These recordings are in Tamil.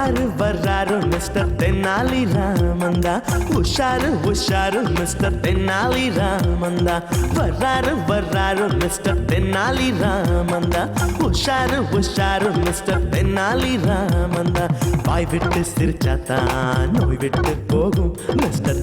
வர்றாரு வர்றாரு மிஸ்டர் தென்னாலி ராமந்தா உஷாரு உஷாரு மிஸ்டர் தென்னாலி ராமந்தா வர்றாரு வர்றாரு மிஸ்டர் தென்னாலி ராமந்தா உஷாரு உஷாரு மிஸ்டர் தென்னாலி ராமந்தா வாய் விட்டு சிரிச்சாத்தான் நோய் விட்டு போகும் மிஸ்டர்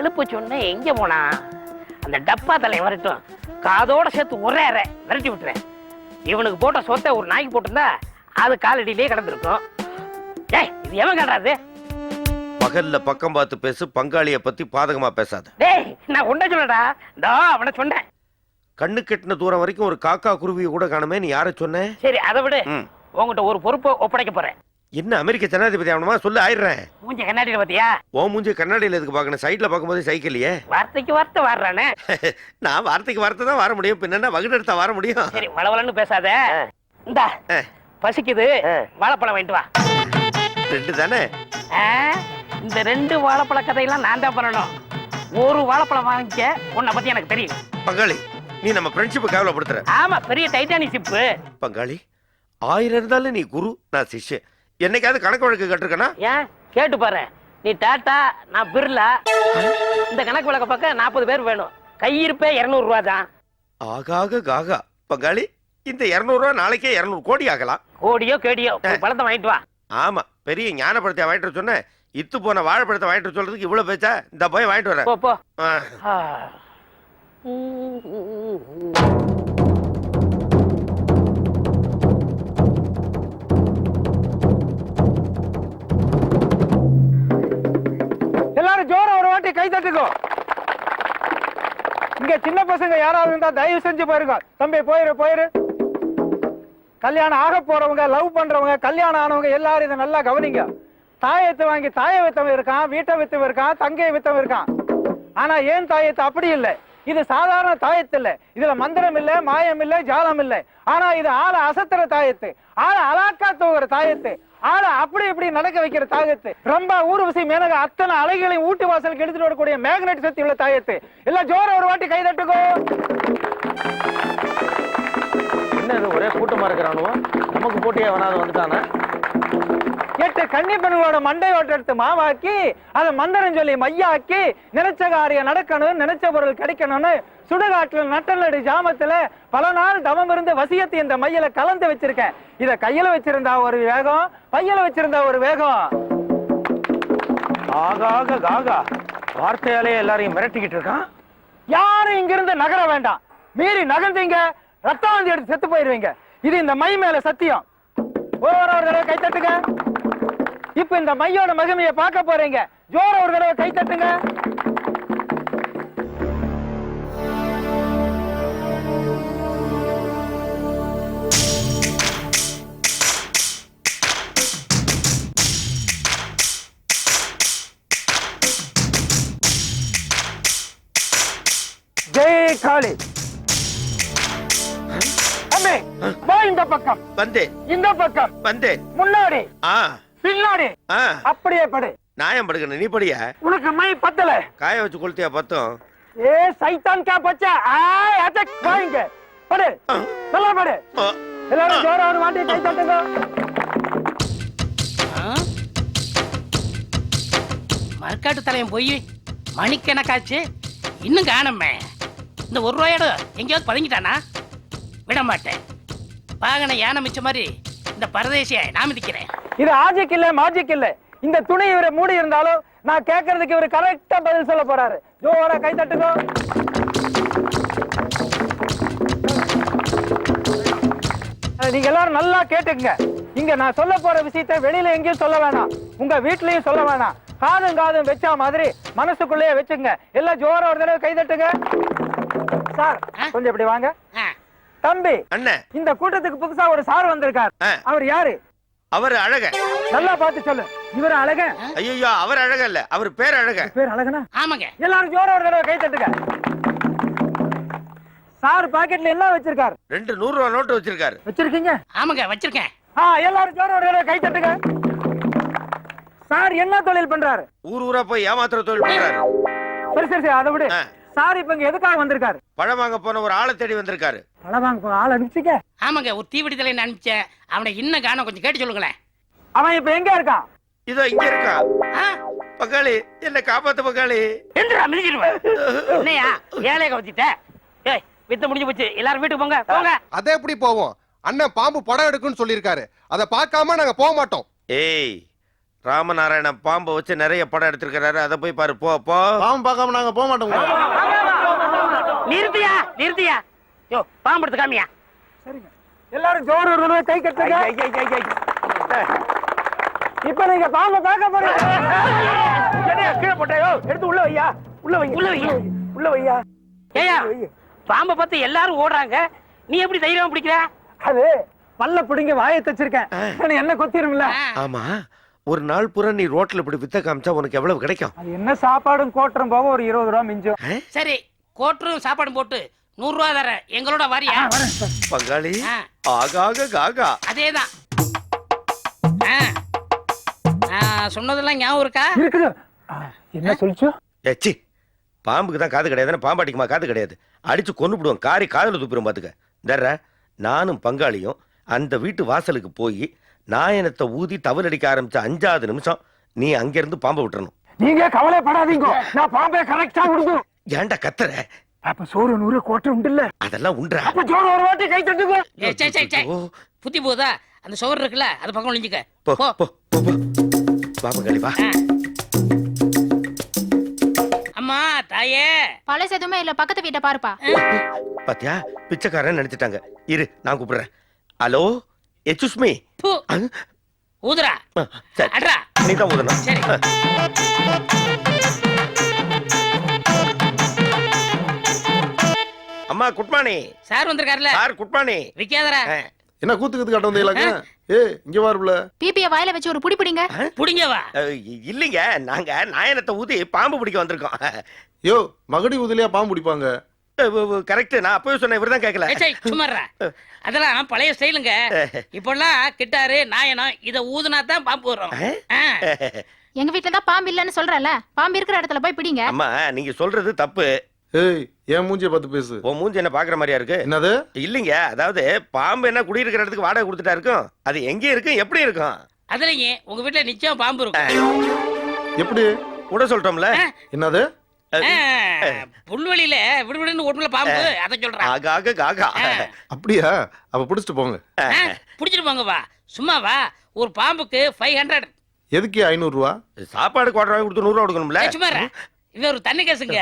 எழுப்பு சொன்னேன் எங்க போனா? அந்த டப்பா தலை வரட்டும். காதோட சேர்த்து ஒரே அரை விரட்டி விட்டுறேன். இவனுக்கு போட்ட சொத்தை ஒரு நாய்க்கு போட்டிருந்தா அது காலடியிலே கிடந்திருக்கும். ஏய் இது எவன் கண்டாது பகல்ல பக்கம் பார்த்து பேசு பங்காளிய பத்தி பாதகமா பேசாத. டேய் நான் உண்ட சொல்லடா தோ அவனை சொன்னேன். கண்ணு கெட்டின தூரம் வரைக்கும் ஒரு காக்கா குருவியை கூட காணுமே நீ யார சொன்ன? சரி அதை விடு. உங்ககிட்ட ஒரு பொறுப்பை ஒப்படைக்க போறேன். என்ன அமெரிக்க ஜனாதிபதி ஆகணுமா? சொல்லு ஆயிடுறேன். மூஞ்ச கண்ணாடியில பாத்தியா? ஓ மூஞ்சி கண்ணாடியில எதுக்கு பார்க்கணும்? சைட்ல பார்க்கும்போது சைக்கிளையே வார்த்தைக்கு வார்த்தை வர்றானே நான் வார்த்தைக்கு வார்த்தை தான் வர முடியும். பின்ன வகுடு எடுத்தா வர முடியும்? சரி வளவலன்னு பேசாத. இந்தா. பசிக்குது. வாழைப்பழம் வாங்கிட்டு வா. ரெண்டு தானே? இந்த ரெண்டு வாழைப்பழ கதையெல்லாம் நான் தான் பண்ணணும். ஒரு வாழைப்பழம் வாங்கிக்க உன்னை பத்தி எனக்கு தெரியும். பங்காளி நீ நம்ம ஃப்ரெண்ட்ஷிப்பை கேவலப்படுத்துற. ஆமா பெரிய டைட்டானிக் ஷிப்பு பங்காளி ஆயிரம் இருந்தாலும் நீ குரு நான் சிஷ்யன். என்னைக்காவது கணக்கு வழக்கு கட்டிருக்கனா? ஏன் கேட்டு பாரு. நீ டாட்டா நான் பிர்லா. இந்த கணக்கு வழக்க பக்கம் நாற்பது பேர் வேணும். கையிருப்பே இருநூறு ரூபா தான். ஆகாக காகா பங்காளி இந்த இருநூறுவா நாளைக்கே இருநூறு கோடி ஆகலாம். கோடியோ கேடியோ பழத்தை வாங்கிட்டு வா. ஆமா பெரிய ஞானப்படுத்திய வாங்கிட்டு வர சொன்னேன். இத்து போன வாழைப்பழத்தை வாங்கிட்டு சொல்றதுக்கு இவ்வளவு பேச்சா? இந்த போய் வாங்கிட்டு வரேன். போ கை தட்டுக்கோ. இங்க சின்ன பசங்க யாராவது இருந்தா தயவு செஞ்சு போயிருங்க தம்பி போயிரு போயிரு. கல்யாணம் ஆக போறவங்க லவ் பண்றவங்க கல்யாணம் ஆனவங்க எல்லாரும் இதை நல்லா கவனிங்க. தாயத்தை வாங்கி தாய வித்தவன் இருக்கான் வீட்டை வித்தவன் இருக்கான் தங்கையை வித்தவன் இருக்கான். ஆனா ஏன் தாயத்து அப்படி இல்லை. இது சாதாரண தாயத்து இல்ல. இதுல மந்திரம் இல்ல மாயம் இல்ல ஜாலம் இல்ல. ஆனா இது ஆள அசத்துற தாயத்து ஆள அலாக்கா தூங்குற தாயத்து ஆள அப்படி இப்படி நடக்க வைக்கிற தாயத்து ரொம்ப ஊர்வசி மேனக அத்தனை அலைகளையும் ஊட்டி வாசலுக்கு எடுத்துட்டு வரக்கூடிய மேக்னெட் சக்தி உள்ள தாயத்து. எல்லாம் ஜோர ஒரு வாட்டி கை தட்டுக்கோ. என்ன இது ஒரே கூட்டமா இருக்கிறானுவோ? நமக்கு போட்டியே வேணாது வந்துட்டானே. எட்டு கன்னி பெண்களோட மண்டை ஓட்ட எடுத்து மாவாக்கி அதை மந்திரம் சொல்லி மையாக்கி நினைச்ச காரியம் நடக்கணும் நினைச்ச பொருள் கிடைக்கணும்னு சுடுகாட்டுல நட்டலடி ஜாமத்துல பல நாள் தவம் இருந்து வசியத்தை இந்த மையில கலந்து வச்சிருக்கேன். இத கையில வச்சிருந்தா ஒரு வேகம் பையில வச்சிருந்தா ஒரு வேகம். ஆகாக காகா வார்த்தையாலே எல்லாரையும் மிரட்டிக்கிட்டு இருக்கான். யாரும் இங்கிருந்து நகர வேண்டாம். மீறி நகர்ந்தீங்க ரத்தம் வந்து எடுத்து செத்து போயிருவீங்க. இது இந்த மை மேல சத்தியம். ஒவ்வொரு ஒரு தடவை கை தட்டுங்க. இப்ப இந்த மையோட மகிமையை பார்க்க போறீங்க. ஜோர ஒரு தடவை கை தட்டுங்க. ஜெய் காளி. அம்மே இந்த பக்கம். வந்தேன் இந்த பக்கம். வந்தேன் முன்னாடி. ஆ. பின்னாடி. ஆ. அப்படியே படு. நியாயம் படுக்கணும். நீ படிய? உனக்கு மை பத்தல. காய வச்சு கொளுத்தியா பத்தும்? ஏ சைத்தான் கா பச்சா. ஆய் அட்டக் வாங்க படு. நல்லா படு. எல்லாரும் ஜோர ஒரு வாட்டி கை தட்டுங்க மறுக்காட்டு தலையும் போய் மணிக்கணக்காச்சு. இன்னும் காணுமே. இந்த ஒரு ரூபாயோட எங்கேயாவது பதுங்கிட்டானா? விட மாட்டேன் வாகன யானை மிச்ச மாதிரி இந்த பரதேசியை நான் மிதிக்கிறேன். இது ஆஜிக் இல்ல மாஜிக் இல்ல. இந்த துணி இவரை மூடி இருந்தாலும் நான் கேட்கறதுக்கு இவர் கரெக்டா பதில் சொல்ல போறாரு. ஜோரா கை தட்டுங்க. நீங்க எல்லாரும் நல்லா கேட்டுக்கங்க. இங்க நான் சொல்ல போற விஷயத்தை வெளியில எங்கேயும் சொல்ல வேணாம். உங்க வீட்லயும் சொல்ல வேணாம். காதும் காதும் வச்சா மாதிரி மனசுக்குள்ளேயே வச்சுங்க எல்லாம் ஜோர ஒரு தடவை கை தட்டுங்க. சார் கொஞ்சம் இப்படி வாங்க. தம்பி. அண்ணன் இந்த கூட்டத்துக்கு புதுசா ஒரு சார் வந்திருக்கார். அவர் யாரு? அவர் அழக. நல்லா பார்த்து சொல்லு. இவர் அழகன் ஐயோ அவர் அழக இல்ல. அவர் பேர் அழக. பேர் அழகனா? ஆமாங்க. எல்லாரும் ஜோர ஒரு தடவை கை தட்டுங்க. சார் பாக்கெட்ல என்ன வச்சிருக்காரு. ரெண்டு நூறு ரூபா நோட்டு வச்சிருக்காரு. வச்சிருக்கீங்க? ஆமாங்க வச்சிருக்கேன். ஆ எல்லாரும் ஜோர ஒரு தடவை கை தட்டுங்க. சார் என்ன தொழில் பண்றாரு? ஊர் ஊரா போய் ஏமாத்துற தொழில் பண்றாரு. சரி சரி சரி அதை விடு. சார் இப்ப இங்க எதுக்காக வந்திருக்காரு? பழம் வாங்க போன ஒரு ஆளை தேடி வந்திருக்காரு. பழம் வாங்க போ ஆள் அனுப்பிச்சிக்க. ஆமாங்க ஒரு தீவடி தலை அனுப்பிச்சேன் அவனை இன்னும் காணோம் கொஞ்சம் கேட்டு சொல்லுங்களேன். அவன் இப்ப எங்க இருக்கான்? இதோ இங்க இருக்கா. ஆ, பங்காளி என்ன காப்பாத்து பங்காளி. எந்திரா மிதிச்சிடுவேன் என்னையா? ஏழைய கவச்சிட்ட ஏய் வித்து முடிஞ்சு போச்சு. எல்லாரும் வீட்டுக்கு போங்க போங்க. அதே எப்படி போவோம்? அண்ணன் பாம்பு படம் எடுக்குன்னு சொல்லியிருக்காரு. அதை பார்க்காம நாங்க போக மாட்டோம். ஏய் ராமநாராயண பாம்பை வச்சு நிறைய படம் எடுத்திருக்கிறாரு. அதை போய் பாரு போ போ. பாம்பு பார்க்காம நாங்க போக மாட்டோம். நிறுத்தியா நிறுத்தியா? யோ பாம்பு எடுத்து காமியா? சரிங்க. எல்லாரும் ஜோர ஒரு கை கட்டுங்க. இப்ப நீங்க பாம்பை பார்க்க போறீங்க. கீழே போட்டாயோ எடுத்து உள்ள வையா? உள்ள வை உள்ள வை. உள்ள வையா? ஏயா பாம்பை பார்த்து எல்லாரும் ஓடுறாங்க. நீ எப்படி தைரியமா பிடிக்கிற? அது பல்ல பிடிங்க வாயை தச்சிருக்கேன். ஆனா என்ன கொத்திரும்ல? ஆ, ஆமா. ஒரு நாள் பூரா நீ ரோட்ல இப்படி வித்த காமிச்சா உனக்கு எவ்வளவு கிடைக்கும்? அது என்ன சாப்பாடும் கோட்டரும் போக ஒரு இருபது ரூபா மிஞ்சும். சரி கோட்டரும் சாப்பாடும் போட்டு நூறு ரூபா தரேன். எங்களோட வாரியா? பங்காளி. ஆகாக காகா. அதேதான். சொன்னதெல்லாம் ஞாபகம் இருக்கா? இருக்குது. என்ன சொல்லிச்சோ? ஏச்சி பாம்புக்கு தான் காது கிடையாதுன்னா பாம்பு அடிக்குமா? காது கிடையாது. அடிச்சு கொண்டு விடுவோம் காரி காதுல துப்பிடும் பாத்துக்க. தர்ற நானும் பங்காளியும் அந்த வீட்டு வாசலுக்கு போய் நாயனத்தை ஊதி தவல் அடிக்க ஆரம்பிச்ச அஞ்சாவது நிமிஷம் நீ அங்கிருந்து பாம்பை விட்டுறணும். நீங்க கவலைப்படாதீங்க. நான் பாம்பே கரெக்டா விடுவோம் ஏன்டா கத்துற? அப்ப சோறு நூறு கோட்டை உண்டுல்ல. அதெல்லாம் உண்டா அப்ப ஜோர ஒரு வாட்டி கை தட்டுங்க. ஏ சே சே சே. ஓ, புத்தி போதா? அந்த சுவர் இருக்குல்ல அது பக்கம் ஒளிஞ்சுக்க. போ போ. போ போ போ. வா பங்காளி வா. ஆ. அம்மா தாயே. பழசு எதுவுமே இல்ல பக்கத்து வீட்டை பாருப்பா. பாத்தியா? பிச்சைக்காரன் நினைச்சிட்டாங்க. இரு நான் கூப்பிடுறேன். ஹலோ? எச்சுஸ்மி ஊதுரா சரி. அட்ரா நீ தான் ஊதணும் சரி அம்மா குட் மார்னிங் சார் வந்திருக்காருல்ல சார் குட் மார்னிங் விக்காதரா என்ன கூத்துக்குது காட்ட வந்தீங்களாங்க ஏ இங்க வாருப்ல பிபிய வாயில வச்சு ஒரு புடி பிடிங்க. புடிங்க வா இல்லைங்க. நாங்க நாயனத்தை ஊதி பாம்பு பிடிக்க வந்திருக்கோம். யோ மகடி உதலியா பாம்பு பிடிப்பாங்க? கரெக்ட் நான் அப்பவே சொன்னேன் இவர்தான் கேட்கல சும்மாறா அதெல்லாம் பழைய ஸ்டைலுங்க. இப்பெல்லாம் கிட்டாரு நாயனம் இத ஊதுனா தான் பாம்பு வரும். எங்க வீட்டுல தான் பாம்பு இல்லன்னு சொல்றல பாம்பு இருக்கிற இடத்துல போய் பிடிங்க. அம்மா நீங்க சொல்றது தப்பு. ஏய் என் மூஞ்சிய பார்த்து பேசு. உன் மூஞ்சி என்ன பாக்குற மாதிரியா இருக்கு? என்னது? இல்லைங்க அதாவது பாம்பு என்ன குடியிருக்கிற இடத்துக்கு வாடகை கொடுத்துட்டா இருக்கும்? அது எங்க இருக்கும் எப்படி இருக்கும்? அதுலயும் உங்க வீட்டுல நிச்சயம் பாம்பு இருக்கும். எப்படி? விட சொல்லிட்டோம்ல என்னது? புல்வெளியில விடுவிடுன்னு ஒட்டுல பாம்பு அதை சொல்றேன் ஆகாக காகா அப்படியா? அப்ப பிடிச்சிட்டு போங்க. புடிச்சிட்டு போங்க வா. சும்மா வா. ஒரு பாம்புக்கு ஃபைவ் ஹண்ட்ரட் எதுக்கு ஐநூறு ரூபா? சாப்பாடு குவாட்டர் வாங்கி கொடுத்து நூறு ரூபா கொடுக்கணும்ல? சும்மா. இது ஒரு தண்ணி கேசுங்க.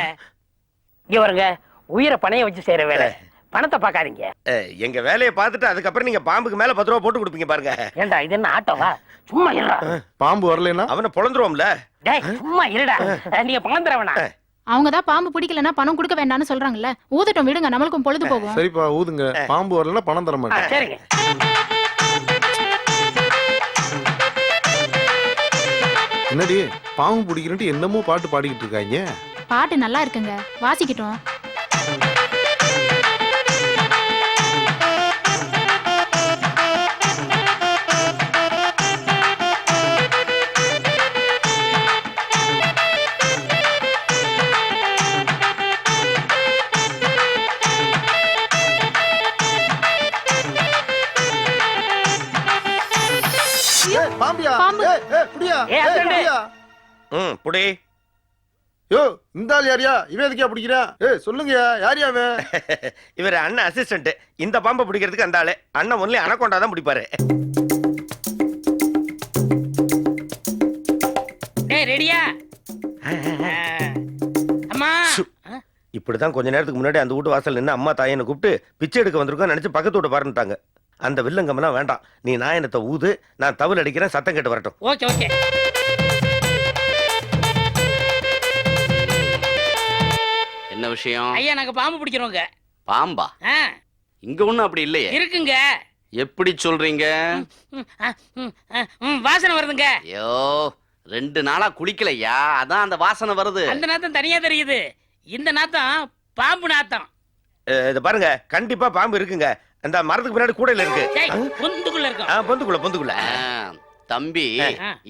இங்க வருங்க உயிரை பணைய வச்சு செய்யற வேலை. பணத்தை பார்க்காதீங்க. அஹ், எங்க வேலையை பார்த்துட்டு அதுக்கப்புறம் நீங்க பாம்புக்கு மேல பத்து ரூபா போட்டு கொடுப்பீங்க பாருங்க. ஏண்டா இது என்ன ஆட்டோவா சும்மா இருடா. பாம்பு வரலைன்னா? அவனை பொழந்துருவோம்ல. டேய் சும்மா இருடா. நீங்க வேணாம் அவங்க தான் பாம்பு பிடிக்கலன்னா பணம் கொடுக்க வேண்டாம்னு சொல்றாங்கல்ல. ஊதட்டும் விடுங்க நம்மளுக்கும் பொழுது போகும் சரிப்பா ஊதுங்க. பாம்பு வரலன்னா பணம் தர மாட்டேன். சரிங்க. என்னடி பாம்பு பிடிக்கிறேன்ட்டு என்னமோ பாட்டு பாடிக்கிட்டு இருக்காங்க? பாட்டு நல்லா இருக்குங்க. வாசிக்கட்டும். புடி யோ இந்த ஆள் யாரியா? இவன் எதுக்கியா பிடிக்கிறா ஏய் சொல்லுங்கயா யாரியா அவன் இவர் அண்ணன் அசிஸ்டன்ட் இந்த பாம்பை பிடிக்கிறதுக்கு அந்த ஆளு. அண்ணன் ஒன்லி அனக்கொண்டா தான் பிடிப்பாரு. டேய் ரெடியா? அம்மா. ஆ, இப்படிதான் கொஞ்ச நேரத்துக்கு முன்னாடி அந்த வீட்டு வாசல் நின்று அம்மா தாயனை கூப்பிட்டு பிச்சை எடுக்க வந்திருக்கோம் நினைச்சு பக்கத்து வீட்டு பாருன்ட்டாங்க அந்த வில்லங்கம்லாம் வேண்டாம். நீ நாயனத்தை ஊது நான் தவில் அடிக்கிறேன் சத்தம் கேட்டு வரட்டும். Okay okay. விஷயம். ஐயா நாங்க பாம்பு பிடிக்கிறோங்க பாம்பா? இங்க ஒண்ணும் அப்படி இல்லையே. இருக்குங்க. எப்படி சொல்றீங்க? வாசனை வருதுங்க. ஐயோ ரெண்டு நாளா குளிக்கலையா? அதான் அந்த வாசனை வருது. அந்த நாத்தம் தனியா தெரியுது. இந்த நாத்தம் பாம்பு நாத்தம். இதை பாருங்க. கண்டிப்பா பாம்பு இருக்குங்க. அந்த மரத்துக்கு பின்னாடி கூடையில இருக்கு. பொந்துக்குள்ள இருக்கும் ஆ, பொந்துக்குள்ள பொந்துக்குள்ள. தம்பி.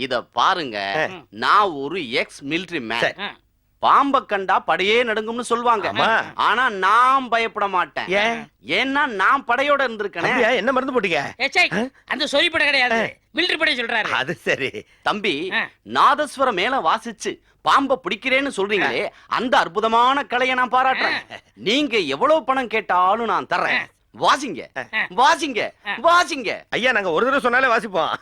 இத பாருங்க. நான் ஒரு எக்ஸ் மிலிட்டரி மேன் பாம்ப கண்டா படையே நடுங்கும்னு சொல்லுவாங்க. ஆனா நான் பயப்பட மாட்டேன். ஏன்? ஏன்னா நான் படையோட இருந்திருக்கேனே. அப்படியா? என்ன மருந்து போட்டீங்க? அந்த சொறி படை கிடையாது. மிலிட்டரி படை சொல்றாரு. அது சரி. தம்பி ஆ. நாதஸ்வரம் மேல வாசிச்சு பாம்ப பிடிக்கிறேன்னு சொல்றீங்களே அந்த அற்புதமான கலையை நான் பாராட்டுறேன். நீங்க எவ்வளவு பணம் கேட்டாலும் நான் தர்றேன். வாசிங்க. வாசிங்க. வாசிங்க. ஐயா நாங்க ஒரு தடவை சொன்னாலே வாசிப்போம்.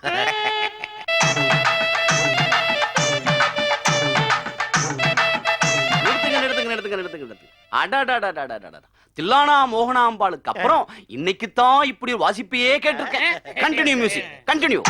நிறுத்துங்க நிறுத்துங்க நிறுத்துங்க அடாடாடாடாடாடா தில்லானா மோகனாம்பாளுக்கு அப்புறம் இன்னைக்கு தான் இப்படி வாசிப்பையே கேட்டிருக்கேன். Continue music continue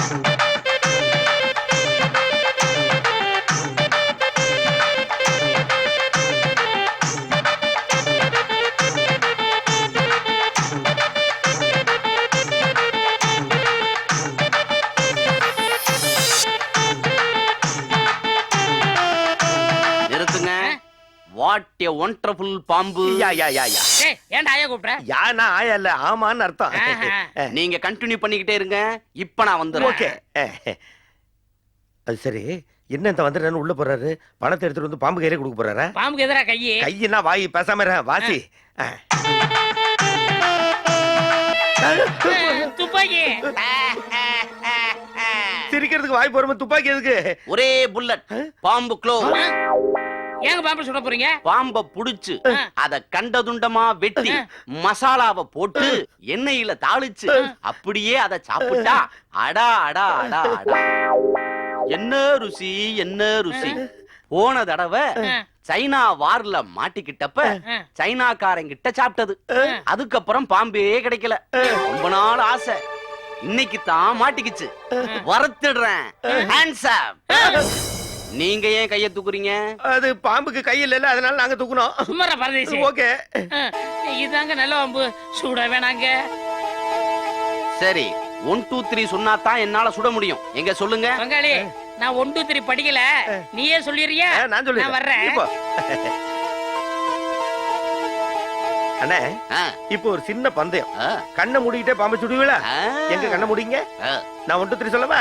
what a wonderful பாம்பு. யா யா யா யா. ஏய், ஏன்டா ஆயா கூப்பிடுற? யானா ஆயா இல்ல ஆமான்னு அர்த்தம். ஆஹா. நீங்க கண்டினியூ பண்ணிக்கிட்டே இருங்க. இப்ப நான் வந்துடுறேன். ஓகே. அது சரி. என்ன இந்த வந்துடுறேன்னு உள்ள போறாரு? பணத்தை எடுத்துட்டு வந்து பாம்பு கையில கொடுக்க போறாரா? பாம்புக்கு எதிரா கையி கையினா வாய் பேசாம இரு, வாசி. ஆ, துப்பாக்கி. சிரிக்கிறதுக்கு வாய் போறோம் துப்பாக்கி எதுக்கு? ஒரே புல்லட் பாம்பு க்ளோ ஏங்க பாம்பு சுட போறீங்க? பாம்ப புடிச்சு. அத கண்டதுண்டமா வெட்டி மசாலாவை போட்டு எண்ணெயில தாளிச்சு அப்படியே அத சாப்பிட்டா அடா அடா அடா அடா. என்ன ருசி என்ன ருசி? போன தடவை. சைனா வார்ல மாட்டிக்கிட்டப்ப. சைனாக்காரங்கிட்ட சாப்பிட்டது. அதுக்கப்புறம் பாம்பே கிடைக்கல. ரொம்ப நாள் ஆசை. இன்னைக்கு தான் மாட்டிக்கிச்சு வரத்திடுறேன். நீங்க ஏன் கைய தூக்குறீங்க? அது பாம்புக்கு கை இல்ல அதனால நாங்க தூக்குனோம். பரதேசி. ஓகே. இதாங்க நல்ல பாம்பு சுட வேணாங்க. சரி ஒன் டூ த்ரீ சொன்னா தான் என்னால சுட முடியும். எங்க சொல்லுங்க? பங்காளி நான் ஒன் டூ த்ரீ படிக்கல. நீயே சொல்லிடுறியா? நான் நான் சொல்லிடுறேன். வர்றேன். அண்ணே ஆ, இப்போ ஒரு சின்ன பந்தயம். கண்ணை மூடிக்கிட்டே பாம்பு சுடுவீங்களா. எங்க கண்ணை மூடிங்க. நான் ஒன்று த்ரீ சொல்லவா?